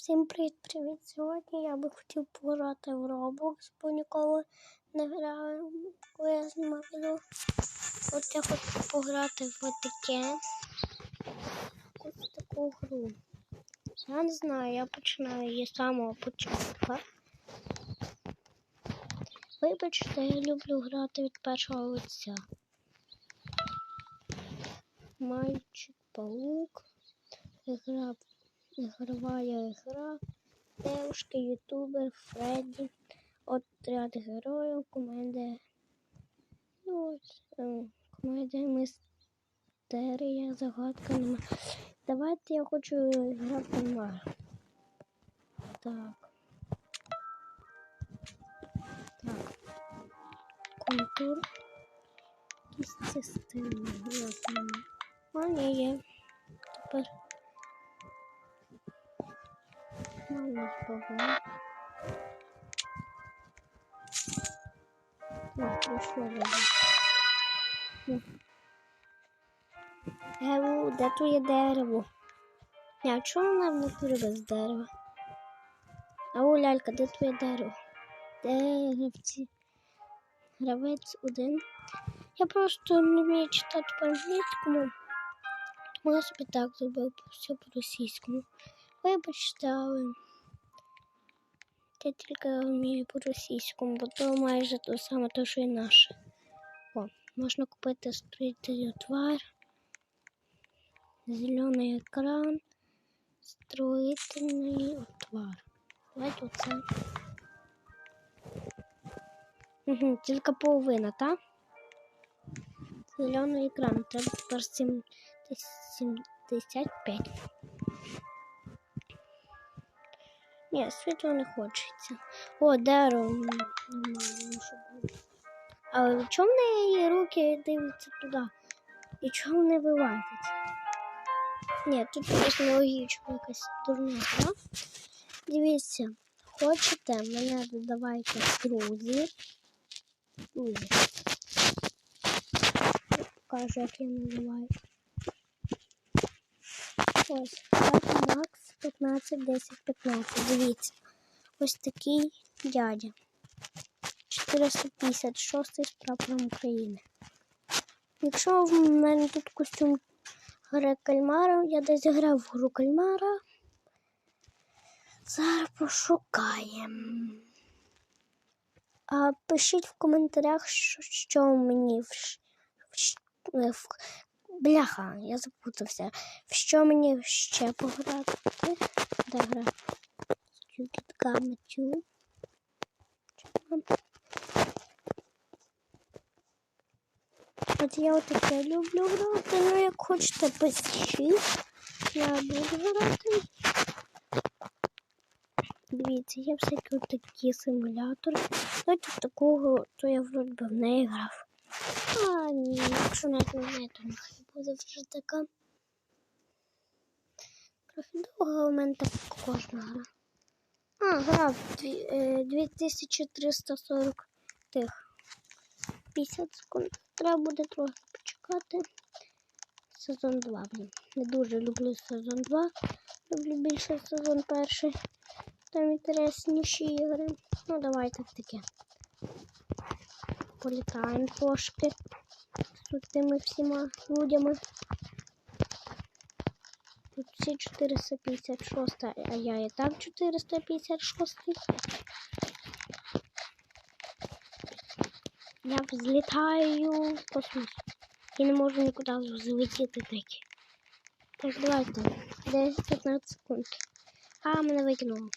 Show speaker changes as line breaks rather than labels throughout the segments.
Всім привіт-привіт! Сьогодні я би хотів пограти в Roblox, бо ніколи не грав, коли я відео. От я хочу пограти в таке. Ось таку гру. Я не знаю, я починаю її з самого початку. Вибачте, я люблю грати від першого лиця. Мальчик паук. Игра Ігрова гра, девушки, ютубер, Фредді, отряд героїв, комедія. Ну, е, комедія мистерія, загадка нема. Давайте я хочу грати Мар. Так. Так. Контур. Якісь системи. А, ні, є. Тепер. Мало спого. Так, прийшло вже. Геву, де твоє дерево? Ні, а чому вона в без дерева? А у лялька, де твоє дерево? Де гравці? Гравець один. Я просто не вмію читати по-англійському. Тому я собі так зробив все по-російському. Вибачте, але я тільки вмію по-російському, бо то майже те саме, то, що і наше. О, можна купити строїтельний твар, зелений екран, строїтельний твар. Давайте оце. Угу, тільки половина, так? Зелений екран, треба тепер 75. Ні, світло не хочеться. О, дерево. Але чому в неї руки дивляться туди? І чому не вилазять? Ні, тут просто нелогічно якась дурня, так? Дивіться, хочете мене додавайте в друзі. Друзі. Покажу, як я називаю. Ось, так, Макс 15, 10, 15. Дивіться. Ось такий дядя. 456 з прапором України. Якщо в мене тут костюм гри кальмара, я десь грав в гру кальмара. Зараз пошукаємо. А пишіть в коментарях, що, мені в, в, в Бляха, я запутався. В що мені ще пограти? Де гра? Стюкіт Гаматю. От я отаке люблю грати, ну як хочете пишіть. Я буду грати. Дивіться, є всякі такі симулятори. Знаєте, такого, то я вроді би в неї грав. А, ні, якщо не знаю, то нехай вже така. Трохи довго у мене так кожна гра. А, гра 2340 тих 50 секунд. Треба буде трохи почекати. Сезон 2, блін. Не дуже люблю сезон 2. Люблю більше сезон перший. Там інтересніші ігри. Ну, давайте таке політаємо трошки з цими всіма людьми. Тут всі 456, а я і так 456. Я взлітаю в космос. І не можу нікуди взлетіти таки. Так, давайте. 10-15 секунд. А, мене викинуло.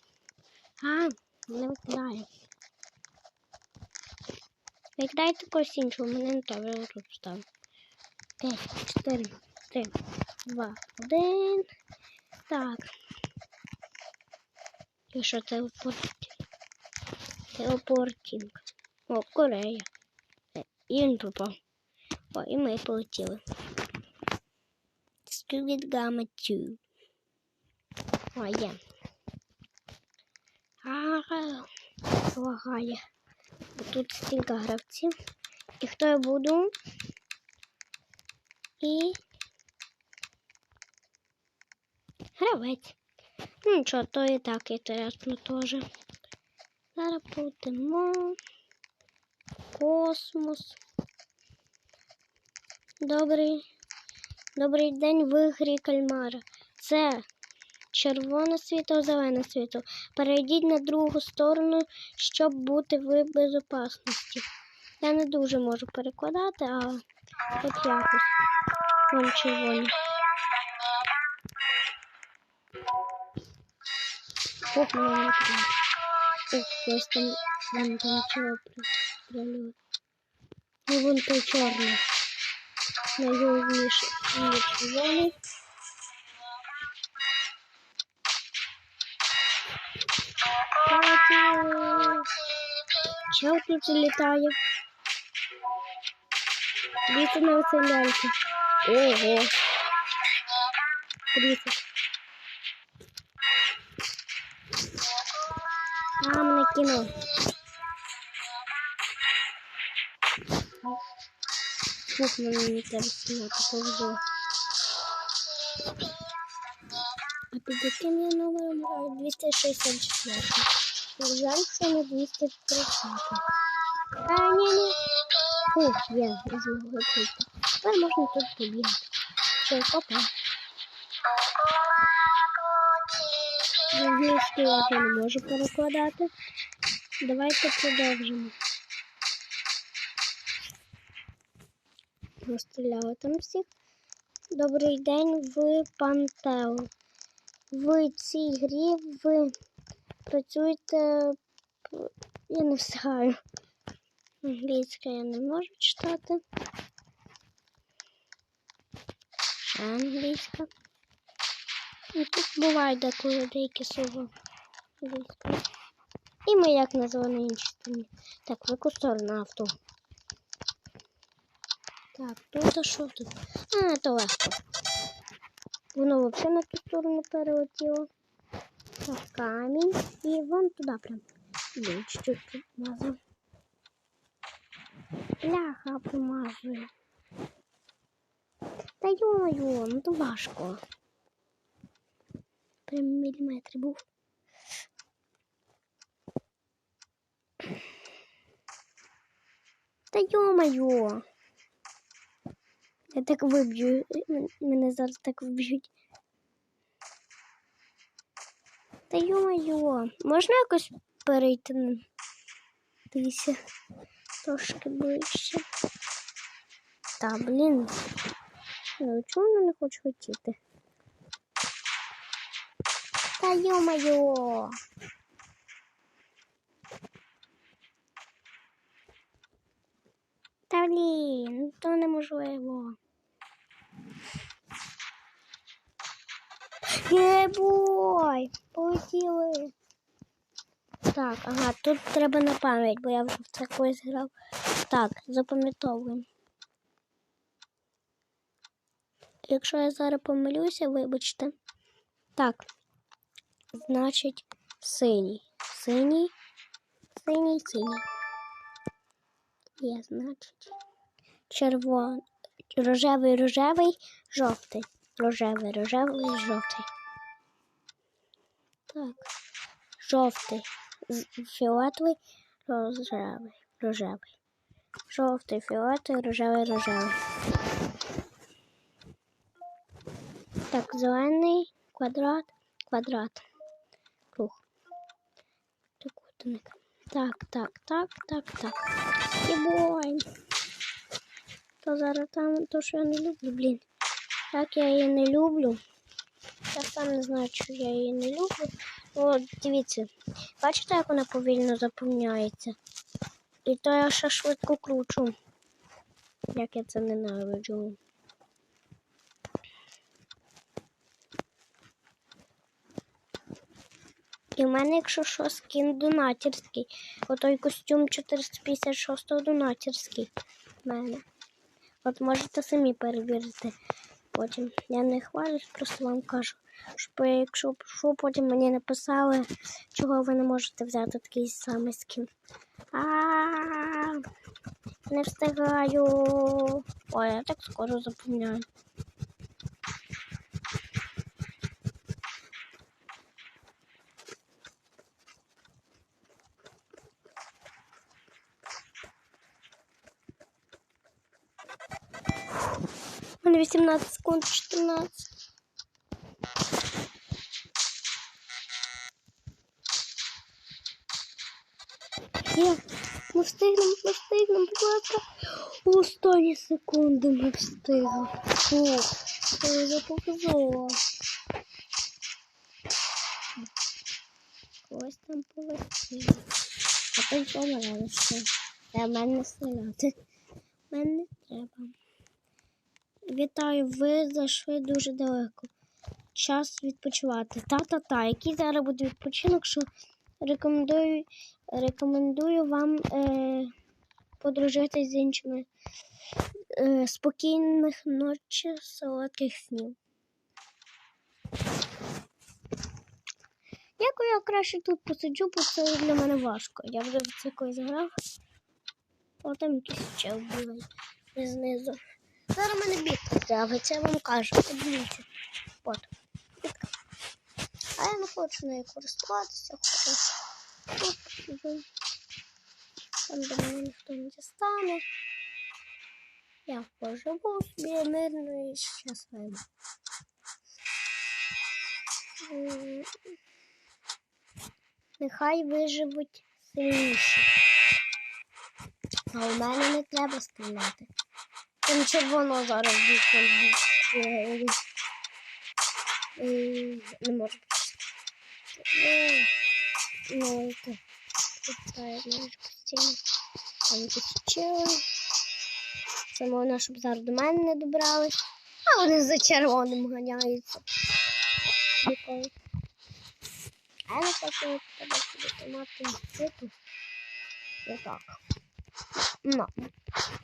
А, мене викидає. Викидайте когось іншого, мене не я тут ставлю. 5, 4, 3, 2, 1. Так. І що телепорт? Телепортінг. О, Корея. І він попав. О, і ми полетіли. Squid Gamma 2. О, є. Ага, лагає. Тут стільки гравців. І хто я буду? І гравець. Ну нічого, то і так інтересно теж. Зараз полетимо. Космос. Добрий. Добрий день в грі кальмара. Це червоне світло, зелене світло. Перейдіть на другу сторону, щоб бути в безпечності. Я не дуже можу перекладати, але хоч якось. Вон червоне. Ох, мене не треба. Ух, хтось там, вон там чого пристрелює. Ну, вон той чорний. Найголовніше. І червоний. Чел тут літає. Дивіться на оце ляльки. Ого. Дивіться. А, мене кинув. Фух, мене не треба снимати, повезло. А під яким я номером граю? 264. Що не 230. А, ні. Фух, є, я змогла прийти. Тепер можна тут побігати. Що, опа. Англійську я вже не можу перекладати. Давайте продовжимо. Розстріляли там всіх. Добрий день в Пантео. В цій грі ви працюєте. п- Я не встигаю. Англійська я не можу читати. Англійська. І тут буває деколи деякі слова англійською. І ми як назвали на іншій. Так, в яку сторону авто? Так, тут а що тут? А, то легко. Воно взагалі на ту сторону перелетіло. Так, камінь. І вон туди прям. Блін, чуть-чуть підмазав. Бляха, помазую. Та йо-моє, ну то важко. Прям міліметр був. Та йо-моє. Я так виб'ю. М- Мене зараз так вб'ють. Та йо-моє. Можна якось перейти на дивіться трошки ближче. Та, блін. Ну, чому вона не хоче хотіти? Та йо-моє. Та блін, то неможливо. Гебой, полетіли. Так, ага, тут треба на пам'ять, бо я вже в це колись грав. Так, запам'ятовуємо. Якщо я зараз помилюся, вибачте. Так. Значить, синій. Синій. Синій, синій. Є, значить. Червоний. Рожевий, рожевий, жовтий. Рожевий, рожевий, жовтий. Так. Жовтий. Фіолетовий, рожевий, рожевий. Жовтий, фіолетовий, рожевий, рожевий. Так, зелений, квадрат, квадрат. Круг. Трикутник. Так, так, так, так, так. І бой. То зараз там то, що я не люблю, блін. Так я її не люблю. Я сам не знаю, що я її не люблю. О, дивіться, бачите, як вона повільно заповняється? І то я ще швидко кручу. Як я це ненавиджу. І в мене, якщо що, скін донатерський. Отой костюм 456 донатерський в мене. От можете самі перевірити потім. Я не хвалюсь, просто вам кажу. Щоб якщо що, потім мені написали, чого ви не можете взяти такий самий скін. А не встигаю. Ой, я так скоро заповняю. мене 18 секунд, 14. Є, ми встигнемо, ми встигнемо, будь ласка. У останні секунди ми встигли. Фух, це вже повезло. Ось там полетіло. А ти помилилася. Та в мене стріляти. Мене не треба. Вітаю, ви зайшли дуже далеко. Час відпочивати. Та-та-та, який зараз буде відпочинок, що рекомендую, рекомендую вам е, подружитись з іншими. Е, спокійних ночі, солодких снів. Дякую, я краще тут посиджу, бо це для мене важко. Я вже в це колись грав. Потім якийсь чел білий знизу. Зараз мене бітка з'явиться, я вам кажу. Подивіться. От. Бітка. А я не хочу нею користуватися, хочу. Посиджу. Там до мене ніхто не дістане. Я поживу собі мирно і щасливо. Нехай виживуть сильніші. А у мене не треба стріляти. Там червоно зараз бігає. Не можу прочитати. Ну, читаю навіть постійно. Там якісь чили. Це можна, щоб зараз до мене не добрались. А вони за червоним ганяються. Прикол. А я не хочу тебе собі тримати циту. Отак. Ну,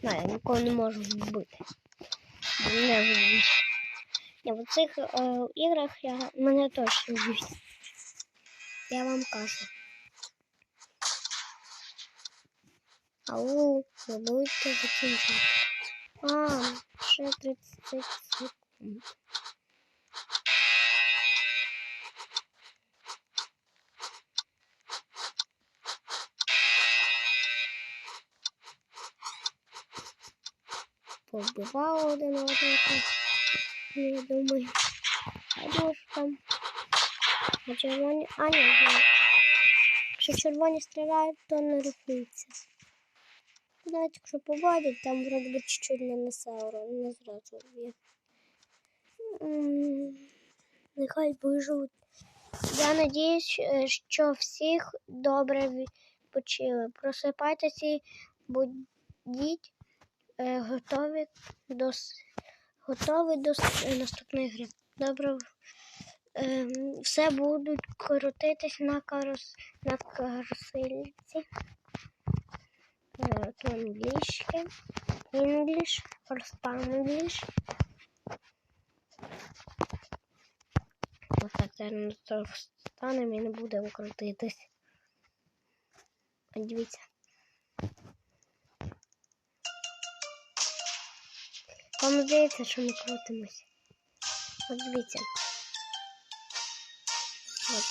ну, я нікого не вбити. Бо Мене вб'ють. В цих е, іграх я, мене точно вб'ють. Я вам кажу. Ау, ви будете закінчити. А, ще 30 секунд. Повбивали один одного. Ну, я думаю. А може там. А червоні. А ні, ні. Якщо червоні стріляють, то не рахується. Навіть якщо побачить, там вроде би чуть-чуть не несе урон, не зразу є. Нехай виживуть. Я надіюсь, е, що всіх добре відпочили. Просипайтеся будіть готові до, готові до е, наступної гри. Добре. Е, все будуть крутитись на, карус, на карусельці. Е, англійське. English, first. Ось так зараз на і не будемо крутитись. Дивіться. Вам здається, що ми крутимось. От дивіться. От.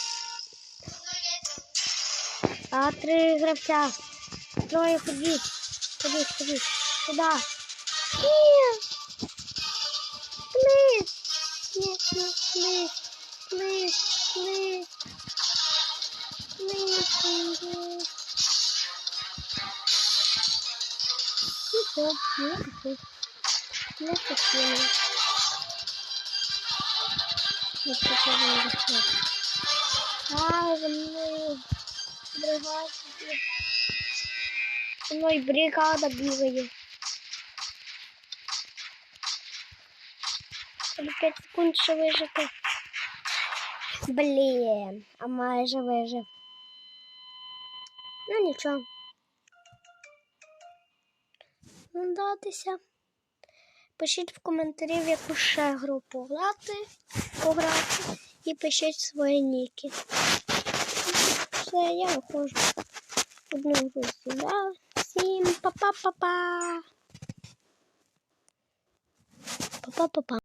А три гравця. Троє ходіть. Ходіть, ходіть. Сюда. Ні. Плиз. Нет, нет, плиз. Плиз, плиз. Плиз, плиз. І все, не хотів. Не. А, за мною бригада. За мною бригада бігає. Треба 5 секунд ще вижити. Блін, а майже вижив. Ну нічого. Ну, датися. Пишіть в коментарі, в яку ще гру пограти, пограти і пишіть свої ніки. Все, я виходжу. Одну гру зіграли. Всім па-па-па-па. Па-па-па-па.